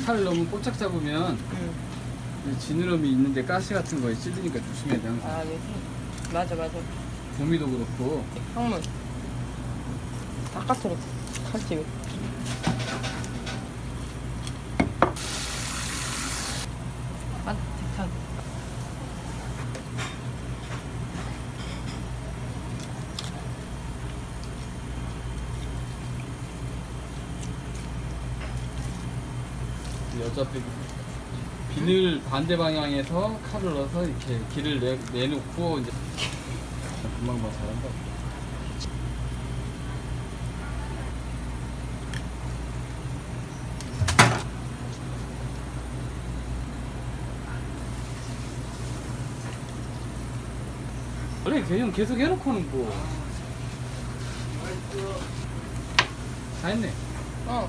칼을 너무 꼬착 잡으면 응. 이 지느러미 있는데 가시 같은 거에 찔리니까 조심해야 돼 항상. 아, 네. 맞아, 맞아. 도미도 그렇고 형문. 바깥으로 칼집이. 아, 대탄. 어차피 비늘 반대 방향에서 칼을 넣어서 이렇게 길을 내, 내놓고 이제 금방 봐 잘한다. 원래 그냥 계속 해놓고는 뭐. 다 했네. 어.